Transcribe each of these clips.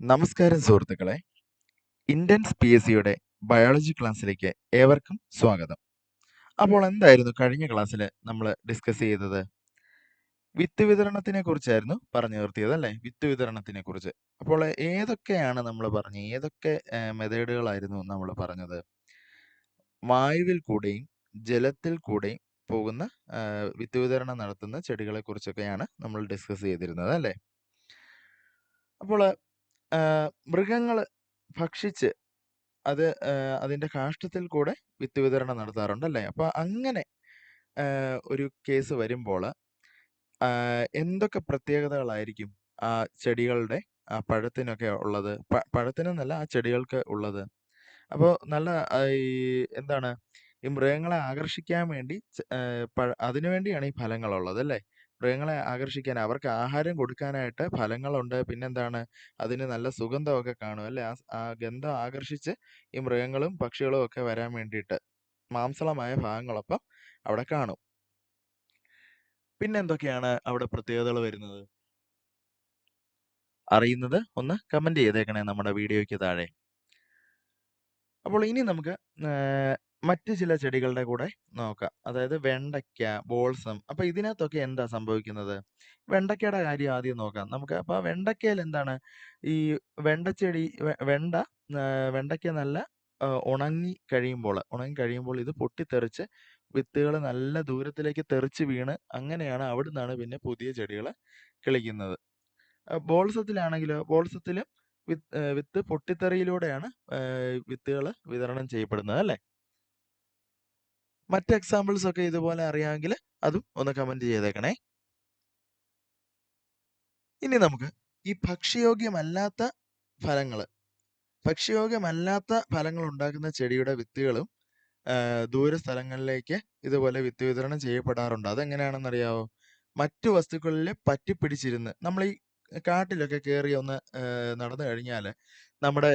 നമസ്കാരം സുഹൃത്തുക്കളെ. Indians P S സിയുടെ ബയോളജി ക്ലാസ്സിലേക്ക് ഏവർക്കും സ്വാഗതം. അപ്പോൾ എന്തായിരുന്നു കഴിഞ്ഞ ക്ലാസ്സിൽ നമ്മൾ ഡിസ്കസ് ചെയ്തത്? വിത്ത് വിതരണത്തിനെ കുറിച്ചായിരുന്നു പറഞ്ഞു നിർത്തിയത് അല്ലേ? വിത്ത് വിതരണത്തിനെ കുറിച്ച്. അപ്പോൾ ഏതൊക്കെയാണ് നമ്മൾ പറഞ്ഞത് ഏതൊക്കെ മെത്തേഡുകളായിരുന്നു നമ്മൾ പറഞ്ഞത്? വായുവിൽ കൂടെയും ജലത്തിൽ കൂടെയും പോകുന്ന വിത്ത് വിതരണം നടത്തുന്ന ചെടികളെ കുറിച്ചൊക്കെയാണ് നമ്മൾ ഡിസ്കസ് ചെയ്തിരുന്നത് അല്ലേ? അപ്പോൾ മൃഗങ്ങൾ ഭക്ഷിച്ച് അത് അതിന്റെ കാഷ്ടത്തിൽ കൂടെ വിത്ത് വിതരണം നടത്താറുണ്ട് അല്ലേ? അപ്പൊ അങ്ങനെ ഒരു കേസ് വരുമ്പോൾ എന്തൊക്കെ പ്രത്യേകതകളായിരിക്കും ആ ചെടികളുടെ ആ പഴത്തിനൊക്കെ ഉള്ളത്? പ- പഴത്തിനെന്നല്ല ആ ചെടികൾക്ക് ഉള്ളത്. അപ്പോൾ നല്ല ഈ എന്താണ് ഈ മൃഗങ്ങളെ ആകർഷിക്കാൻ വേണ്ടി പഴ- അതിനു വേണ്ടിയാണ് ഈ ഫലങ്ങളുള്ളത് അല്ലേ? മൃഗങ്ങളെ ആകർഷിക്കാൻ അവർക്ക് ആഹാരം കൊടുക്കാനായിട്ട് ഫലങ്ങളുണ്ട്. പിന്നെന്താണ്? അതിന് നല്ല സുഗന്ധമൊക്കെ കാണും അല്ലെ? ആ ആ ഗന്ധം ആകർഷിച്ച് ഈ മൃഗങ്ങളും പക്ഷികളും ഒക്കെ വരാൻ വേണ്ടിയിട്ട് മാംസളമായ ഭാഗങ്ങളൊപ്പം അവിടെ കാണും. പിന്നെന്തൊക്കെയാണ് അവിടെ പ്രത്യേകതകൾ വരുന്നത്? അറിയുന്നത് ഒന്ന് കമന്റ് ചെയ്തേക്കണേ നമ്മുടെ വീഡിയോയ്ക്ക് താഴെ. അപ്പോൾ ഇനി നമുക്ക് മറ്റ് ചില ചെടികളുടെ കൂടെ നോക്കാം. അതായത് വെണ്ടയ്ക്ക ബോൾസം. അപ്പൊ ഇതിനകത്തൊക്കെ എന്താ സംഭവിക്കുന്നത്? വെണ്ടയ്ക്കയുടെ കാര്യം ആദ്യം നോക്കാം. നമുക്ക് അപ്പൊ വെണ്ടയ്ക്കയിൽ എന്താണ്? ഈ വെണ്ടച്ചെടി വെണ്ട ആ, വെണ്ടയ്ക്ക നല്ല ഉണങ്ങി കഴിയുമ്പോൾ ഉണങ്ങി കഴിയുമ്പോൾ ഇത് പൊട്ടിത്തെറിച്ച് വിത്തുകൾ നല്ല ദൂരത്തിലേക്ക് തെറിച്ച് വീണ് അങ്ങനെയാണ് അവിടെ നിന്നാണ് പിന്നെ പുതിയ ചെടികൾ കിളിക്കുന്നത്. ബോൾസത്തിലാണെങ്കിലോ ബോൾസത്തിലും വിത്ത് വിത്ത് പൊട്ടിത്തെറിയിലൂടെയാണ് വിത്തുകൾ വിതരണം ചെയ്യപ്പെടുന്നത് അല്ലേ? മറ്റ് എക്സാമ്പിൾസ് ഒക്കെ ഇതുപോലെ അറിയാമെങ്കിൽ അതും ഒന്ന് കമന്റ് ചെയ്തേക്കണേ. ഇനി നമുക്ക് ഈ ഭക്ഷ്യയോഗ്യമല്ലാത്ത ഫലങ്ങൾ ഭക്ഷ്യയോഗ്യമല്ലാത്ത ഫലങ്ങൾ ഉണ്ടാക്കുന്ന ചെടിയുടെ വിത്തുകളും ദൂര സ്ഥലങ്ങളിലേക്ക് ഇതുപോലെ വിത്ത് വിതരണം ചെയ്യപ്പെടാറുണ്ട്. അതെങ്ങനെയാണെന്ന് അറിയാവോ? മറ്റു വസ്തുക്കളിൽ പറ്റിപ്പിടിച്ചിരുന്ന് നമ്മൾ ഈ കാട്ടിലൊക്കെ കയറി ഒന്ന് നടന്നു കഴിഞ്ഞാൽ നമ്മുടെ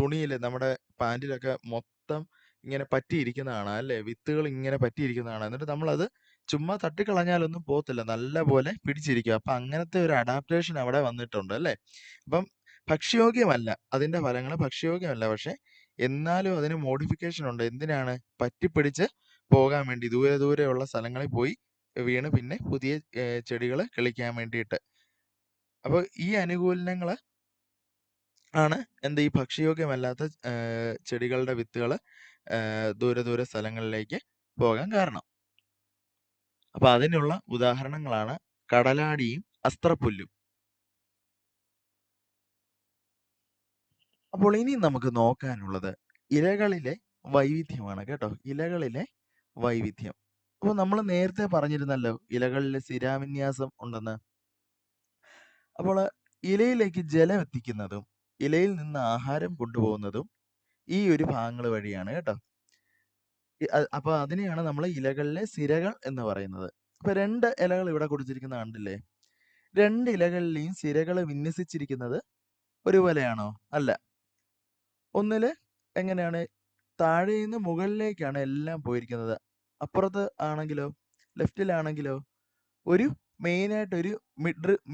തുണിയിൽ നമ്മുടെ പാന്റിലൊക്കെ മൊത്തം ഇങ്ങനെ പറ്റിയിരിക്കുന്ന കാണാം അല്ലേ? വിത്തുകൾ ഇങ്ങനെ പറ്റിയിരിക്കുന്ന കാണാം എന്നിട്ട് നമ്മളത് ചുമ്മാ തട്ടിക്കളഞ്ഞാലൊന്നും പോകത്തില്ല. നല്ല പോലെ പിടിച്ചിരിക്കും. അപ്പൊ അങ്ങനത്തെ ഒരു അഡാപ്റ്റേഷൻ അവിടെ വന്നിട്ടുണ്ട് അല്ലേ? അപ്പം ഭക്ഷ്യയോഗ്യമല്ല. അതിന്റെ ഫലങ്ങൾ ഭക്ഷ്യയോഗ്യമല്ല. പക്ഷെ എന്നാലും അതിന് മോഡിഫിക്കേഷൻ ഉണ്ട്. എന്തിനാണ്? പറ്റിപ്പിടിച്ച് പോകാൻ വേണ്ടി. ദൂരെ ദൂരെയുള്ള സ്ഥലങ്ങളിൽ പോയി വീണ് പിന്നെ പുതിയ ചെടികൾ കിളിക്കാൻ വേണ്ടിയിട്ട്. അപ്പോൾ ഈ അനുകൂലനങ്ങൾ ആണ് എന്താ? ഈ ഭക്ഷ്യയോഗ്യമല്ലാത്ത ചെടികളുടെ വിത്തുകൾ ദൂര ദൂര സ്ഥലങ്ങളിലേക്ക് പോകാൻ കാരണം. അപ്പൊ അതിനുള്ള ഉദാഹരണങ്ങളാണ് കടലാടിയും അസ്ത്രപ്പുല്ലും. അപ്പോൾ ഇനി നമുക്ക് നോക്കാനുള്ളത് ഇലകളിലെ വൈവിധ്യമാണ് കേട്ടോ. ഇലകളിലെ വൈവിധ്യം. അപ്പോൾ നമ്മൾ നേരത്തെ പറഞ്ഞിരുന്നല്ലോ ഇലകളിലെ സ്ഥിരാവിന്യാസം ഉണ്ടെന്ന്. അപ്പോൾ ഇലയിലേക്ക് ജലം എത്തിക്കുന്നതും ഇലയിൽ നിന്ന് ആഹാരം കൊണ്ടുപോകുന്നതും ഈ ഒരു ഭാഗങ്ങൾ വഴിയാണ് കേട്ടോ. അപ്പോൾ അപ്പൊ അതിനെയാണ് നമ്മൾ ഇലകളിലെ സിരകൾ എന്ന് പറയുന്നത്. അപ്പൊ രണ്ട് ഇലകൾ ഇവിടെ കൊടുത്തിരിക്കുന്ന കണ്ടില്ലേ? രണ്ട് ഇലകളിലെയും സിരകൾ വിന്യസിച്ചിരിക്കുന്നത് ഒരുപോലെയാണോ അല്ല. ഒന്നിൽ എങ്ങനെയാണ്? താഴെ നിന്ന് മുകളിലേക്കാണ് എല്ലാം പോയിരിക്കുന്നത്. അപ്പുറത്ത് ആണെങ്കിലോ? ലെഫ്റ്റിലാണെങ്കിലോ? ഒരു മെയിൻ ആയിട്ട് ഒരു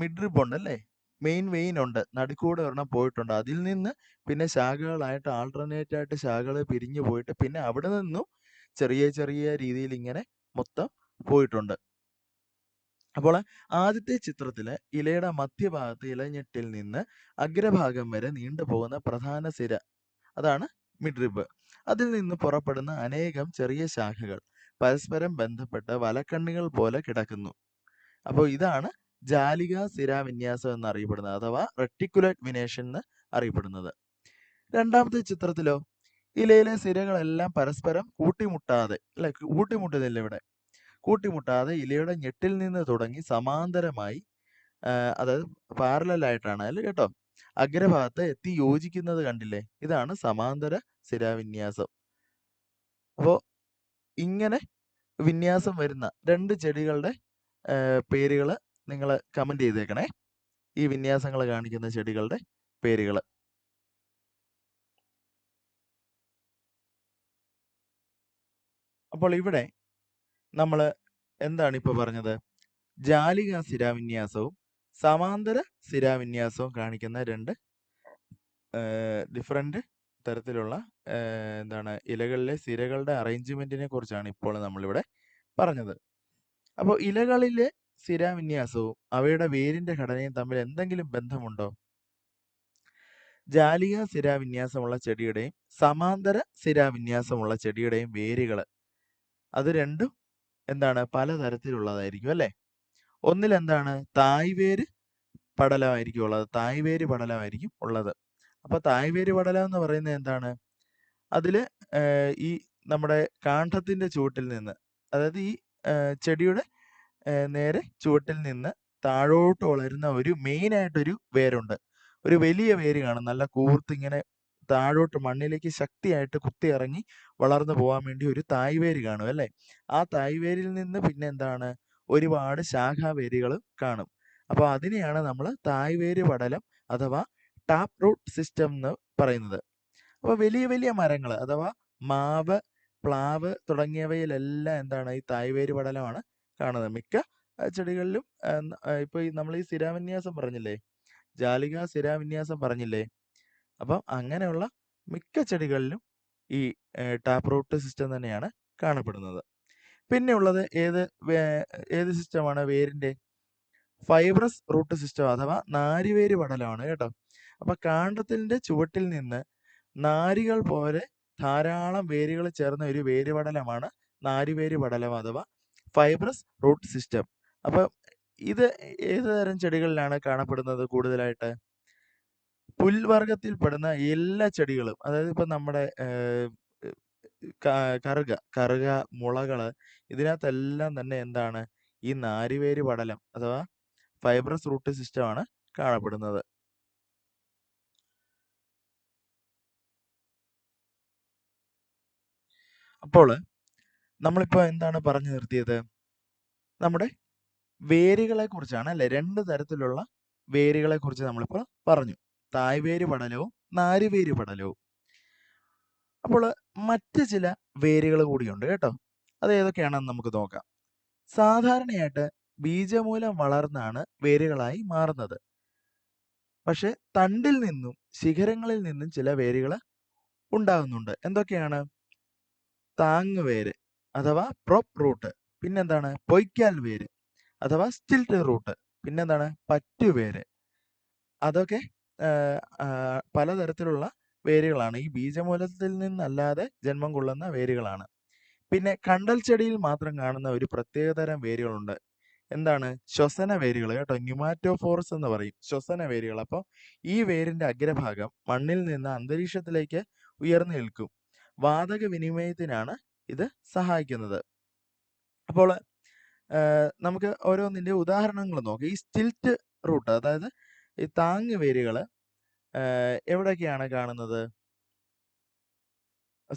മിഡ് ഉണ്ട് അല്ലേ മെയിൻ വെയിൻ ഉണ്ട്. നടുക്കൂടെ ഒരെണ്ണം പോയിട്ടുണ്ട്. അതിൽ നിന്ന് പിന്നെ ശാഖകളായിട്ട് ആൾട്ടർനേറ്റ് ആയിട്ട് ശാഖകൾ പിരിഞ്ഞു പോയിട്ട് പിന്നെ അവിടെ നിന്നും ചെറിയ ചെറിയ രീതിയിൽ ഇങ്ങനെ മൊത്തം പോയിട്ടുണ്ട്. അപ്പോൾ ആദ്യത്തെ ചിത്രത്തിൽ ഇലയുടെ മധ്യഭാഗത്ത് ഇലഞ്ഞെട്ടിൽ നിന്ന് അഗ്രഭാഗം വരെ നീണ്ടുപോകുന്ന പ്രധാന സിര അതാണ് മിഡ്രിബ്. അതിൽ നിന്ന് പുറപ്പെടുന്ന അനേകം ചെറിയ ശാഖകൾ പരസ്പരം ബന്ധപ്പെട്ട് വലക്കണ്ണികൾ പോലെ കിടക്കുന്നു. അപ്പോൾ ഇതാണ് ജാലിക സിര വിന്യാസം എന്നറിയപ്പെടുന്നത് അഥവാ റെട്ടിക്കുലേറ്റ് വിനേഷൻ എന്ന് അറിയപ്പെടുന്നത്. രണ്ടാമത്തെ ചിത്രത്തിലോ ഇലയിലെ സിരകളെല്ലാം പരസ്പരം കൂട്ടിമുട്ടാതെ അല്ലെ കൂട്ടിമുട്ടുന്നില്ല ഇവിടെ. കൂട്ടിമുട്ടാതെ ഇലയുടെ ഞെട്ടിൽ നിന്ന് തുടങ്ങി സമാന്തരമായി അതായത് പാരലായിട്ടാണ് അല്ലേ കേട്ടോ? അഗ്രഭാഗത്ത് എത്തി യോജിക്കുന്നത് കണ്ടില്ലേ? ഇതാണ് സമാന്തര സിരാവിന്യാസം അപ്പോൾ ഇങ്ങനെ വിന്യാസം വരുന്ന രണ്ട് ചെടികളുടെ പേരുകൾ നിങ്ങൾ കമന്റ് ചെയ്തേക്കണേ. ഈ വിന്യാസങ്ങൾ കാണിക്കുന്ന ചെടികളുടെ പേരുകൾ അപ്പോൾ ഇവിടെ നമ്മൾ എന്താണ് ഇപ്പോൾ പറഞ്ഞത്? ജാലിക സ്ഥിരാവിന്യാസവും സമാന്തര സ്ഥിരാവിന്യാസവും കാണിക്കുന്ന രണ്ട് ഡിഫറന്റ് തരത്തിലുള്ള എന്താണ് ഇലകളിലെ സിരകളുടെ അറേഞ്ച്മെന്റിനെ കുറിച്ചാണ് ഇപ്പോൾ നമ്മളിവിടെ പറഞ്ഞത്. അപ്പോൾ ഇലകളിലെ സിരാവിന്യാസവും അവയുടെ വേരിന്റെ ഘടനയും തമ്മിൽ എന്തെങ്കിലും ബന്ധമുണ്ടോ? ജാലിക സ്ഥിരാവിന്യാസമുള്ള ചെടിയുടെയും സമാന്തര സ്ഥിരാവിന്യാസമുള്ള ചെടിയുടെയും വേരുകൾ അത് രണ്ടും എന്താണ് പലതരത്തിലുള്ളതായിരിക്കും അല്ലേ? ഒന്നിൽ എന്താണ് തായ്വേര് പടലമായിരിക്കും ഉള്ളത് തായ്വേര് പടലമായിരിക്കും ഉള്ളത്. അപ്പൊ തായ്വേര് പടലം എന്ന് പറയുന്നത് എന്താണ്? അതിൽ ഈ നമ്മുടെ കാണ്ഡത്തിന്റെ ചുവട്ടിൽ നിന്ന് അതായത് ഈ ചെടിയുടെ നേരെ ചുവട്ടിൽ നിന്ന് താഴോട്ട് വളരുന്ന ഒരു മെയിൻ ആയിട്ടൊരു വേരുണ്ട്. ഒരു വലിയ വേര് കാണും. നല്ല കൂർത്ത് ഇങ്ങനെ താഴോട്ട് മണ്ണിലേക്ക് ശക്തിയായിട്ട് കുത്തി ഇറങ്ങി വളർന്നു പോകാൻ വേണ്ടി ഒരു തായ്വേര് കാണും അല്ലേ? ആ തായ്വേരിൽ നിന്ന് പിന്നെ എന്താണ്? ഒരുപാട് ശാഖാവേരുകൾ കാണും. അപ്പോൾ അതിനെയാണ് നമ്മൾ തായ്വേര് പടലം അഥവാ ടാപ്പ് റൂട്ട് സിസ്റ്റം എന്ന് പറയുന്നത്. അപ്പോൾ വലിയ വലിയ മരങ്ങൾ അഥവാ മാവ് പ്ലാവ് തുടങ്ങിയവയിലെല്ലാം എന്താണ്? ഈ തായ്വേര് പടലമാണ് കാണുന്നത്. മിക്ക ചെടികളിലും ഇപ്പൊ നമ്മൾ ഈ സ്ഥിരാവിന്യാസം പറഞ്ഞില്ലേ? ജാലിക സ്ഥിരാവിന്യാസം പറഞ്ഞില്ലേ? അപ്പം അങ്ങനെയുള്ള മിക്ക ചെടികളിലും ഈ ടാപ്പ് റൂട്ട് സിസ്റ്റം തന്നെയാണ് കാണപ്പെടുന്നത്. പിന്നെ ഉള്ളത് ഏത് ഏത് സിസ്റ്റമാണ്? വേരിന്റെ ഫൈബ്രസ് റൂട്ട് സിസ്റ്റം അഥവാ നാരിവേര് പടലമാണ് കേട്ടോ. അപ്പൊ കാണ്ഡത്തിന്റെ ചുവട്ടിൽ നിന്ന് നാരികൾ പോലെ ധാരാളം വേരുകൾ ചേർന്ന ഒരു വേരുപടലമാണ് നാരിവേര് പടലം അഥവാ ഫൈബ്രസ് റൂട്ട് സിസ്റ്റം. അപ്പൊ ഇത് ഏത് തരം ചെടികളിലാണ് കാണപ്പെടുന്നത് കൂടുതലായിട്ട്? പുൽവർഗത്തിൽപ്പെടുന്ന എല്ലാ ചെടികളും അതായത് ഇപ്പൊ നമ്മുടെ കറുക കറുക മുളകൾ ഇതിനകത്തെല്ലാം തന്നെ എന്താണ്? ഈ നാരിവേര് പടലം അഥവാ ഫൈബ്രസ് റൂട്ട് സിസ്റ്റമാണ് കാണപ്പെടുന്നത്. അപ്പോൾ നമ്മളിപ്പോ എന്താണ് പറഞ്ഞു നിർത്തിയത്? നമ്മുടെ വേരുകളെ കുറിച്ചാണ് അല്ലെ? രണ്ട് തരത്തിലുള്ള വേരുകളെ കുറിച്ച് നമ്മളിപ്പോൾ പറഞ്ഞു. തായ്വേര് പടലവും നാരുവേര് പടലവും. അപ്പോൾ മറ്റ് ചില വേരുകൾ കൂടിയുണ്ട് കേട്ടോ. അത് ഏതൊക്കെയാണെന്ന് നമുക്ക് നോക്കാം. സാധാരണയായിട്ട് ബീജമൂലം വളർന്നാണ് വേരുകളായി മാറുന്നത്. പക്ഷെ തണ്ടിൽ നിന്നും ശിഖരങ്ങളിൽ നിന്നും ചില വേരുകൾ ഉണ്ടാകുന്നുണ്ട്. എന്തൊക്കെയാണ്? താങ്ങുവേര്. അഥവാ പ്രോപ്പ് റൂട്ട് പിന്നെന്താണ്? പൊയ്ക്കാൽ വേര്. അഥവാ സ്റ്റിൽറ്റ് റൂട്ട് പിന്നെന്താണ്? പറ്റുവേര് അതൊക്കെ പലതരത്തിലുള്ള വേരുകളാണ്. ഈ ബീജമൂലത്തിൽ നിന്നല്ലാതെ ജന്മം കൊള്ളുന്ന വേരുകളാണ്. പിന്നെ കണ്ടൽ ചെടിയിൽ മാത്രം കാണുന്ന ഒരു പ്രത്യേകതരം വേരുകളുണ്ട്. എന്താണ്? ശ്വസന വേരുകൾ കേട്ടോ. ന്യൂമാറ്റോഫോറസ് എന്ന് പറയും. ശ്വസന വേരുകൾ. അപ്പോൾ ഈ വേരിന്റെ അഗ്രഭാഗം മണ്ണിൽ നിന്ന് അന്തരീക്ഷത്തിലേക്ക് ഉയർന്നു നിൽക്കും. വാതക വിനിമയത്തിനാണ് ഇത് സഹായിക്കുന്നത്. അപ്പോൾ നമുക്ക് ഓരോന്നിന്റെ ഉദാഹരണങ്ങൾ നോക്കാം. ഈ സ്റ്റിൽറ്റ് റൂട്ട് അതായത് ഈ താങ്ങ് വേരുകൾ എവിടെയൊക്കെയാണ് കാണുന്നത്?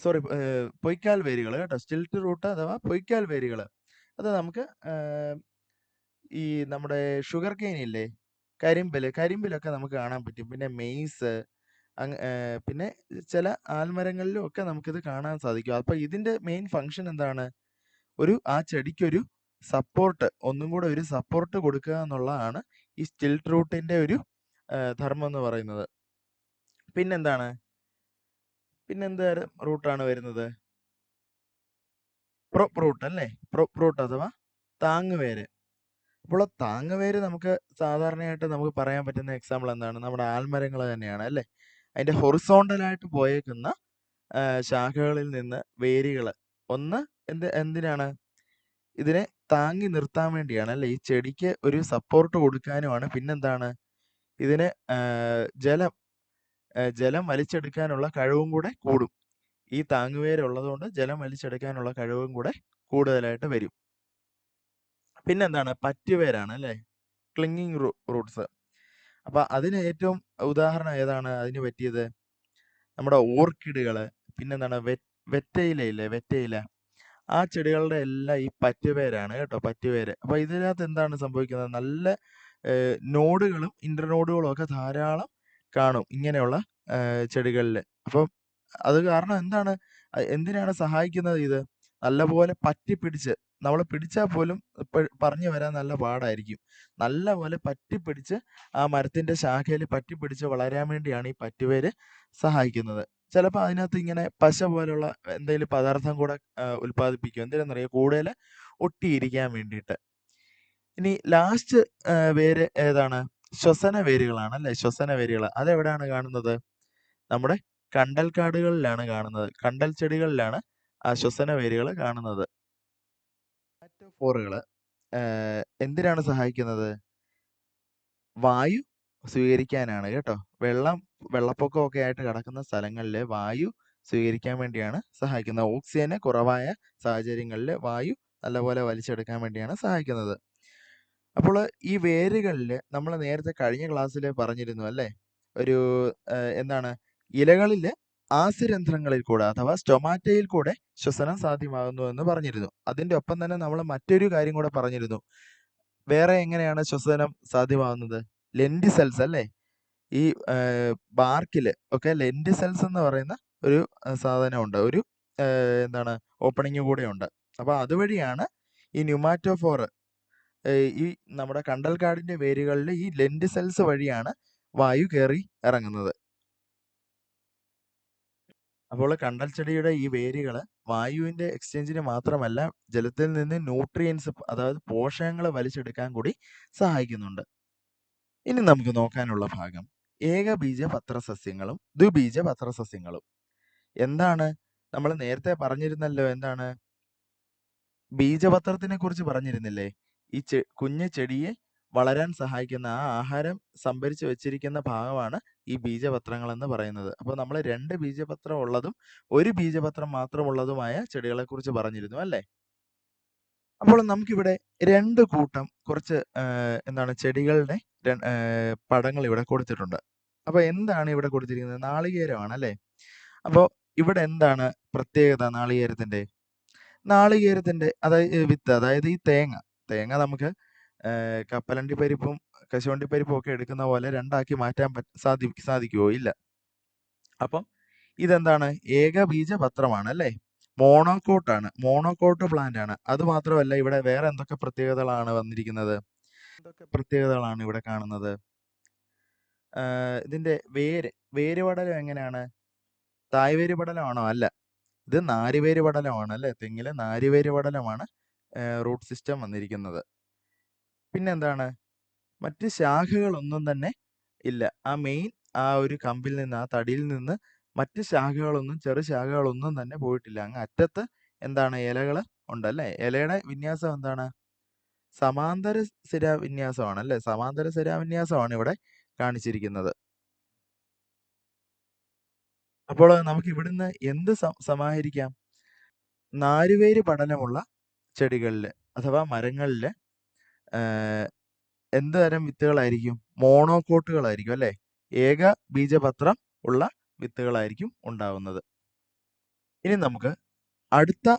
സോറി പൊയ്ക്കാൽ വേരുകൾ കേട്ടോ. സ്റ്റിൽറ്റ് റൂട്ട് അഥവാ പൊയ്ക്കാൽ വേരുകൾ. അത് നമുക്ക് ഈ നമ്മുടെ ഷുഗർ കെയിൻ ഇല്ലേ? കരിമ്പിൽ കരിമ്പിലൊക്കെ നമുക്ക് കാണാൻ പറ്റും. പിന്നെ മെയ്സ് പിന്നെ ചില ആൽമരങ്ങളിലും ഒക്കെ നമുക്കിത് കാണാൻ സാധിക്കും. അപ്പൊ ഇതിന്റെ മെയിൻ ഫങ്ഷൻ എന്താണ്? ഒരു ആ ചെടിക്കൊരു സപ്പോർട്ട് ഒന്നും കൂടെ ഒരു സപ്പോർട്ട് കൊടുക്കുക എന്നുള്ളതാണ് ഈ സ്റ്റിൽറ്റ് റൂട്ടിന്റെ ഒരു ധർമ്മം എന്ന് പറയുന്നത്. പിന്നെന്താണ്? പിന്നെന്ത് റൂട്ടാണ് വരുന്നത്? പ്രോപ്പ് റൂട്ട് അല്ലേ? പ്രോപ്പ് റൂട്ട് അഥവാ താങ്ങുവേര്. അപ്പോൾ താങ്ങുവേര് നമുക്ക് സാധാരണയായിട്ട് നമുക്ക് പറയാൻ പറ്റുന്ന എക്സാമ്പിൾ എന്താണ്? നമ്മുടെ ആൽമരങ്ങൾ തന്നെയാണ് അല്ലേ? അതിന്റെ ഹൊറിസോണ്ടലായിട്ട് പോയേക്കുന്ന ശാഖകളിൽ നിന്ന് വേരുകൾ. ഒന്ന് എന്ത് എന്തിനാണ്? ഇതിനെ താങ്ങി നിർത്താൻ വേണ്ടിയാണ്. അല്ലെ? ഈ ചെടിക്ക് ഒരു സപ്പോർട്ട് കൊടുക്കാനുമാണ്. പിന്നെന്താണ്? ഇതിന് ജലം ജലം വലിച്ചെടുക്കാനുള്ള കഴിവും കൂടെ കൂടും. ഈ താങ്ങുവേരുള്ളതുകൊണ്ട് ജലം വലിച്ചെടുക്കാനുള്ള കഴിവും കൂടെ കൂടുതലായിട്ട് വരും. പിന്നെന്താണ്? പറ്റുവേരാണ് അല്ലേ? ക്ലിങ്ങിങ് റൂട്ട്സ് അപ്പൊ അതിന് ഏറ്റവും ഉദാഹരണം ഏതാണ് അതിന് പറ്റിയത്? നമ്മുടെ ഓർക്കിഡുകൾ പിന്നെന്താണ് വെ വെറ്റയിലയില്ലേ വെറ്റയില. ആ ചെടികളുടെ എല്ലാം ഈ പറ്റുപേരാണ് കേട്ടോ പറ്റുപേര്. അപ്പൊ ഇതിനകത്ത് എന്താണ് സംഭവിക്കുന്നത്? നല്ല നോഡുകളും ഇന്റർനോഡുകളും ഒക്കെ ധാരാളം കാണും ഇങ്ങനെയുള്ള ചെടികളിൽ അപ്പം അത് കാരണം എന്താണ്? എന്തിനാണ് സഹായിക്കുന്നത് ഇത്? നല്ലപോലെ പറ്റി പിടിച്ച് നമ്മൾ പിടിച്ചാൽ പോലും പറഞ്ഞു വരാൻ നല്ല പാടായിരിക്കും. നല്ല പോലെ പറ്റിപ്പിടിച്ച് ആ മരത്തിന്റെ ശാഖയിൽ പറ്റിപ്പിടിച്ച് വളരാൻ വേണ്ടിയാണ് ഈ പറ്റുവേര് സഹായിക്കുന്നത്. ചിലപ്പോൾ അതിനകത്ത് ഇങ്ങനെ പശ പോലുള്ള എന്തെങ്കിലും പദാർത്ഥം കൂടെ ഉൽപ്പാദിപ്പിക്കും. എന്തിനാണെന്നറിയാം കൂടുതൽ ഒട്ടിയിരിക്കാൻ വേണ്ടിയിട്ട്. ഇനി ലാസ്റ്റ് വേര് ഏതാണ്? ശ്വസന വേരുകളാണ് അല്ലേ? ശ്വസന വേരുകൾ അതെവിടെയാണ് കാണുന്നത്? നമ്മുടെ കണ്ടൽക്കാടുകളിലാണ് കാണുന്നത്. കണ്ടൽ ചെടികളിലാണ് ആ ശ്വസന വേരുകൾ കാണുന്നത്. ഏഹ് എന്തിനാണ് സഹായിക്കുന്നത്? വായു സ്വീകരിക്കാനാണ് കേട്ടോ. വെള്ളം വെള്ളപ്പൊക്കം ഒക്കെ ആയിട്ട് കിടക്കുന്ന സ്ഥലങ്ങളിൽ വായു സ്വീകരിക്കാൻ വേണ്ടിയാണ് സഹായിക്കുന്നത്. ഓക്സിജന് കുറവായ സാഹചര്യങ്ങളിൽ വായു നല്ലപോലെ വലിച്ചെടുക്കാൻ വേണ്ടിയാണ് സഹായിക്കുന്നത്. അപ്പോൾ ഈ വേരുകളിൽ നമ്മൾ നേരത്തെ കഴിഞ്ഞ ക്ലാസ്സിൽ പറഞ്ഞിരുന്നു അല്ലേ? ഒരു എന്താണ്? ഇലകളിൽ ആസ്യരന്ധ്രങ്ങളിൽ കൂടെ അഥവാ സ്റ്റൊമാറ്റയിൽ കൂടെ ശ്വസനം സാധ്യമാകുന്നു എന്ന് പറഞ്ഞിരുന്നു. അതിന്റെ ഒപ്പം തന്നെ നമ്മൾ മറ്റൊരു കാര്യം കൂടെ പറഞ്ഞിരുന്നു. വേറെ എങ്ങനെയാണ് ശ്വസനം സാധ്യമാകുന്നത്? ലെന്റിസെൽസ് അല്ലേ? ഈ ബാർക്കിൽ ബാർക്കിൽ ലെൻഡി ലെന്റിസെൽസ് എന്ന് പറയുന്ന ഒരു സാധനമുണ്ട്. ഒരു എന്താണ് ഓപ്പണിങ് കൂടെ ഉണ്ട് അപ്പോൾ അതുവഴിയാണ് ഈ ന്യൂമാറ്റോഫോർ ഈ നമ്മുടെ കണ്ടൽ കണ്ടൽക്കാടിന്റെ വേരുകളിൽ ഈ ലെൻഡി ലെന്റിസെൽസ് വഴിയാണ് വായു കയറി ഇറങ്ങുന്നത്. അപ്പോൾ കണ്ടൽ ചെടിയുടെ ഈ വേരുകൾ വായുവിന്റെ എക്സ്ചേഞ്ചിന് മാത്രമല്ല ജലത്തിൽ നിന്ന് ന്യൂട്രിയൻസ് അതായത് പോഷകങ്ങൾ വലിച്ചെടുക്കാൻ കൂടി സഹായിക്കുന്നുണ്ട്. ഇനി നമുക്ക് നോക്കാനുള്ള ഭാഗം ഏകബീജ പത്രസസ്യങ്ങളും ദ്വിബീജ പത്രസസ്യങ്ങളും എന്താണ്? നമ്മൾ നേരത്തെ പറഞ്ഞിരുന്നല്ലോ എന്താണ്? ബീജപത്രത്തിനെ കുറിച്ച് പറഞ്ഞിരുന്നില്ലേ? ഈ ചെ കുഞ്ഞു ചെടിയെ വളരാൻ സഹായിക്കുന്ന ആ ആഹാരം സംഭരിച്ചു വെച്ചിരിക്കുന്ന ഭാഗമാണ് ഈ ബീജപത്രങ്ങൾ എന്ന് പറയുന്നത്. അപ്പോൾ നമ്മൾ രണ്ട് ബീജപത്രം ഉള്ളതും, ഒരു ബീജപത്രം മാത്രമുള്ളതുമായ ചെടികളെ കുറിച്ച് പറഞ്ഞിരുന്നു അല്ലേ? അപ്പോൾ നമുക്കിവിടെ രണ്ട് കൂട്ടം കുറച്ച് എന്താണ് ചെടികളുടെ പടങ്ങൾ ഇവിടെ കൊടുത്തിട്ടുണ്ട്. അപ്പോൾ എന്താണ് ഇവിടെ കൊടുത്തിരിക്കുന്നത്? നാളികേരമാണ് അല്ലേ? അപ്പോൾ ഇവിടെ എന്താണ് പ്രത്യേകത നാളികേരത്തിന്റെ? നാളികേരത്തിന്റെ അതായത് വിത്ത് അതായത് ഈ തേങ്ങ, തേങ്ങ നമുക്ക് കപ്പലണ്ടി പരിപ്പും, കശുവണ്ടി പരിപ്പും ഒക്കെ എടുക്കുന്ന പോലെ രണ്ടാക്കി മാറ്റാൻ സാധി സാധിക്കുവോ? ഇല്ല. അപ്പം ഇതെന്താണ്? ഏകബീജപത്രമാണ് അല്ലേ? മോണോകോട്ട് ആണ്. മോണോകോട്ട് പ്ലാന്റ് ആണ്. അത് മാത്രമല്ല ഇവിടെ വേറെ എന്തൊക്കെ പ്രത്യേകതകളാണ് വന്നിരിക്കുന്നത്? എന്തൊക്കെ പ്രത്യേകതകളാണ് ഇവിടെ കാണുന്നത്? ഇതിന്റെ വേര്, വേര് പടലം എങ്ങനെയാണ്? തായ്വേര് പടലമാണോ? അല്ല. ഇത് നാരുവേര് പടലമാണ് അല്ലേ? തെങ്ങിലെ നാരുവേര് പടലമാണ് റൂട്ട് സിസ്റ്റം വന്നിരിക്കുന്നത്. പിന്നെന്താണ്? മറ്റ് ശാഖകളൊന്നും തന്നെ ഇല്ല. ആ മെയിൻ ആ ഒരു കമ്പിൽ നിന്ന് ആ തടിയിൽ നിന്ന് മറ്റ് ശാഖകളൊന്നും ചെറു ശാഖകളൊന്നും തന്നെ പോയിട്ടില്ല. അങ്ങ് അറ്റത്ത് എന്താണ്? ഇലകൾ ഉണ്ട് ഉണ്ടല്ലേ? ഇലയുടെ വിന്യാസം എന്താണ്? സമാന്തര ശിരാവിന്യാസമാണ് അല്ലെ സമാന്തര ശിരാവിന്യാസമാണ് ഇവിടെ കാണിച്ചിരിക്കുന്നത്. അപ്പോൾ നമുക്ക് ഇവിടുന്ന് എന്ത് സമാഹരിക്കാം? നാരുവേര് പഠനമുള്ള ചെടികളിൽ അഥവാ മരങ്ങളിൽ എന്ത് തരം വിത്തുകളായിരിക്കും? മോണോകോട്ടുകളായിരിക്കും അല്ലേ? ഏക ബീജപത്രം ഉള്ള വിത്തുകളായിരിക്കും ഉണ്ടാവുന്നത്. ഇനി നമുക്ക് അടുത്ത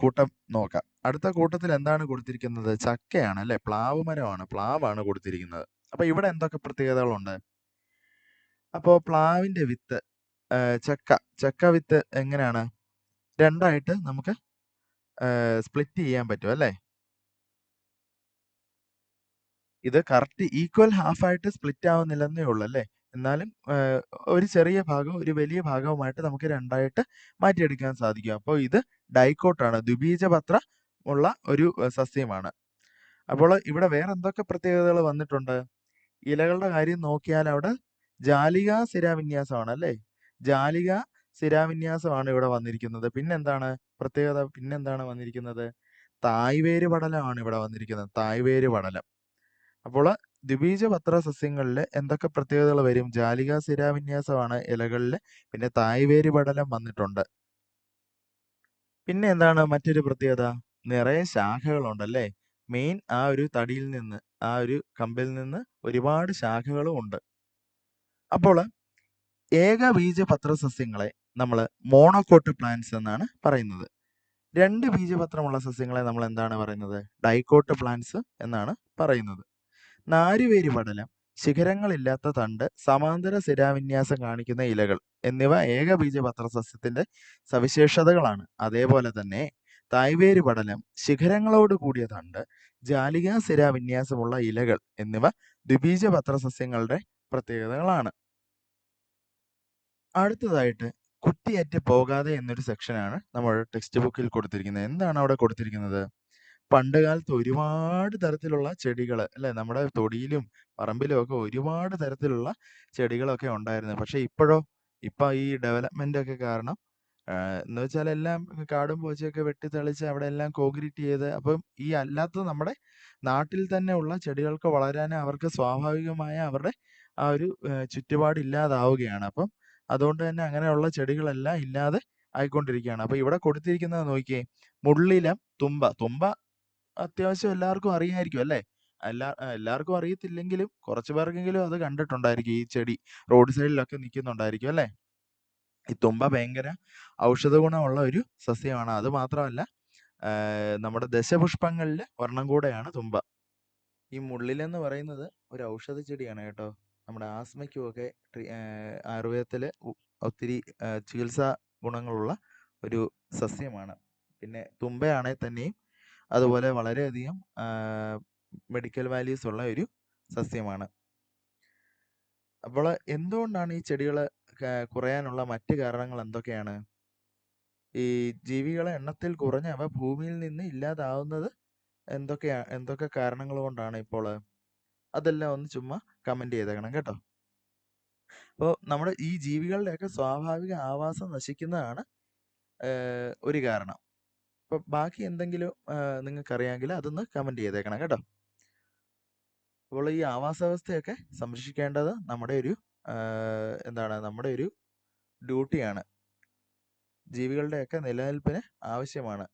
കൂട്ടം നോക്കാം. അടുത്ത കൂട്ടത്തിൽ എന്താണ് കൊടുത്തിരിക്കുന്നത്? ചക്കയാണ് അല്ലെ? പ്ലാവ് മരമാണ്. പ്ലാവാണ് കൊടുത്തിരിക്കുന്നത്. അപ്പൊ ഇവിടെ എന്തൊക്കെ പ്രത്യേകതകളുണ്ട്? അപ്പോ പ്ലാവിന്റെ വിത്ത് ചക്ക, ചക്ക വിത്ത് എങ്ങനെയാണ്? രണ്ടായിട്ട് നമുക്ക് സ്പ്ലിറ്റ് ചെയ്യാൻ പറ്റും അല്ലേ? ഇത് കറക്റ്റ് ഈക്വൽ ഹാഫായിട്ട് സ്പ്ലിറ്റ് ആവുന്നില്ലെന്നേ ഉള്ളൂ അല്ലേ? എന്നാലും ഒരു ചെറിയ ഭാഗം ഒരു വലിയ ഭാഗവുമായിട്ട് നമുക്ക് 2 ആയിട്ട് മാറ്റിയെടുക്കാൻ സാധിക്കും. അപ്പോൾ ഇത് ഡൈക്കോട്ടാണ്. ദ്വിബീജപത്രം ഉള്ള ഒരു സസ്യമാണ്. അപ്പോൾ ഇവിടെ വേറെ എന്തൊക്കെ പ്രത്യേകതകൾ വന്നിട്ടുണ്ട്? ഇലകളുടെ കാര്യം നോക്കിയാൽ അവിടെ ജാലിക സ്ഥിരാവിന്യാസമാണ് അല്ലേ? ജാലിക സ്ഥിരാവിന്യാസമാണ് ഇവിടെ വന്നിരിക്കുന്നത്. പിന്നെന്താണ് പ്രത്യേകത? പിന്നെന്താണ് വന്നിരിക്കുന്നത്? തായ്വേര് പടലമാണ് ഇവിടെ വന്നിരിക്കുന്നത്. തായ്വേര് പടലം. അപ്പോൾ ദ്വിബീജപത്ര സസ്യങ്ങളിൽ എന്തൊക്കെ പ്രത്യേകതകൾ വരും? ജാലിക സ്ഥിരാവിന്യാസമാണ് ഇലകളിൽ പിന്നെ തായ്വേര് പടലം വന്നിട്ടുണ്ട്. പിന്നെ എന്താണ് മറ്റൊരു പ്രത്യേകത? നിറയെ ശാഖകളുണ്ടല്ലേ? മെയിൻ ആ ഒരു തടിയിൽ നിന്ന്, ആ ഒരു കമ്പിൽ നിന്ന് ഒരുപാട് ശാഖകളും ഉണ്ട്. അപ്പോൾ ഏകബീജപത്ര സസ്യങ്ങളെ നമ്മൾ മോണോകോട്ട് പ്ലാന്റ്സ് എന്നാണ് പറയുന്നത്. രണ്ട് ബീജപത്രമുള്ള സസ്യങ്ങളെ നമ്മൾ എന്താണ് പറയുന്നത്? ഡൈക്കോട്ട് പ്ലാന്റ്സ് എന്നാണ് പറയുന്നത്. നാരുവേര് പടലം, ശിഖരങ്ങളില്ലാത്ത തണ്ട്, സമാന്തര സിരാവിന്യാസം കാണിക്കുന്ന ഇലകൾ എന്നിവ ഏകബീജപത്ര സസ്യത്തിന്റെ സവിശേഷതകളാണ്. അതേപോലെ തന്നെ തായ്വേര് പടലം, ശിഖരങ്ങളോട് കൂടിയ തണ്ട്, ജാലിക സിരാവിന്യാസമുള്ള ഇലകൾ എന്നിവ ദ്വിബീജപത്ര സസ്യങ്ങളുടെ പ്രത്യേകതകളാണ്. അടുത്തതായിട്ട് കുറ്റിയറ്റ് പോകാതെ എന്നൊരു സെക്ഷനാണ് നമ്മുടെ ടെക്സ്റ്റ് ബുക്കിൽ കൊടുത്തിരിക്കുന്നത്. എന്താണ് അവിടെ കൊടുത്തിരിക്കുന്നത്? പണ്ടുകാലത്ത് ഒരുപാട് തരത്തിലുള്ള ചെടികൾ അല്ലേ? നമ്മുടെ തൊടിയിലും പറമ്പിലും ഒക്കെ ഒരുപാട് തരത്തിലുള്ള ചെടികളൊക്കെ ഉണ്ടായിരുന്നു. പക്ഷെ ഇപ്പോഴോ ഇപ്പൊ ഈ ഡെവലപ്മെന്റ് ഒക്കെ കാരണം എന്ന് വെച്ചാൽ എല്ലാം കാടും പോച്ചയൊക്കെ വെട്ടിത്തെളിച്ച് അവിടെ എല്ലാം കോൺക്രീറ്റ് ചെയ്ത് അപ്പം ഈ അല്ലാത്ത നമ്മുടെ നാട്ടിൽ തന്നെ ഉള്ള ചെടികൾക്ക് വളരാൻ അവർക്ക് സ്വാഭാവികമായ അവരുടെ ആ ഒരു ചുറ്റുപാട് ഇല്ലാതാവുകയാണ്. അപ്പം അതുകൊണ്ട് തന്നെ അങ്ങനെയുള്ള ചെടികളെല്ലാം ഇല്ലാതെ ആയിക്കൊണ്ടിരിക്കുകയാണ്. അപ്പൊ ഇവിടെ കൊടുത്തിരിക്കുന്നത് നോക്കിയേ. മുള്ളിലം തുമ്പ. തുമ്പ അത്യാവശ്യം എല്ലാവർക്കും അറിയായിരിക്കും അല്ലേ? എല്ലാ എല്ലാവർക്കും അറിയത്തില്ലെങ്കിലും കുറച്ച് പേർക്കെങ്കിലും അത് കണ്ടിട്ടുണ്ടായിരിക്കും. ഈ ചെടി റോഡ് സൈഡിലൊക്കെ നിൽക്കുന്നുണ്ടായിരിക്കും അല്ലേ? ഈ തുമ്പ ഭയങ്കര ഔഷധ ഗുണമുള്ള ഒരു സസ്യമാണ്. അത് മാത്രമല്ല നമ്മുടെ ദശപുഷ്പങ്ങളിലെ ഒരെണ്ണം കൂടെയാണ് തുമ്പ. ഈ മുള്ളിലെന്ന് പറയുന്നത് ഒരു ഔഷധ ചെടിയാണ് കേട്ടോ. നമ്മുടെ ആസ്മയ്ക്കുമൊക്കെ ആയുർവേദത്തിൽ ഒത്തിരി ചികിത്സാ ഗുണങ്ങളുള്ള ഒരു സസ്യമാണ്. പിന്നെ തുമ്പയാണെങ്കിൽ തന്നെയും അതുപോലെ വളരെയധികം മെഡിക്കൽ വാല്യൂസ് ഉള്ള ഒരു സസ്യമാണ്. അപ്പോൾ എന്തുകൊണ്ടാണ് ഈ ചെടികൾ കുറയാനുള്ള മറ്റ് കാരണങ്ങൾ എന്തൊക്കെയാണ്? ഈ ജീവികളെ എണ്ണത്തിൽ അവ ഭൂമിയിൽ നിന്ന് ഇല്ലാതാവുന്നത് എന്തൊക്കെയാ എന്തൊക്കെ കാരണങ്ങൾ കൊണ്ടാണ് ഇപ്പോൾ അതെല്ലാം ഒന്ന് ചുമ്മാ കമന്റ് ചെയ്തേക്കണം കേട്ടോ. അപ്പോൾ നമ്മുടെ ഈ ജീവികളുടെയൊക്കെ സ്വാഭാവിക ആവാസം നശിക്കുന്നതാണ് ഒരു കാരണം. അപ്പൊ ബാക്കി എന്തെങ്കിലും നിങ്ങൾക്ക് അറിയാമെങ്കിൽ അതൊന്ന് കമന്റ് ചെയ്തേക്കണം കേട്ടോ. അപ്പോൾ ഈ ആവാസവ്യവസ്ഥയൊക്കെ സംരക്ഷിക്കേണ്ടത് നമ്മുടെ ഒരു എന്താണ് നമ്മുടെ ഒരു ഡ്യൂട്ടിയാണ്. ജീവികളുടെയൊക്കെ നിലനിൽപ്പിന് ആവശ്യമാണ്.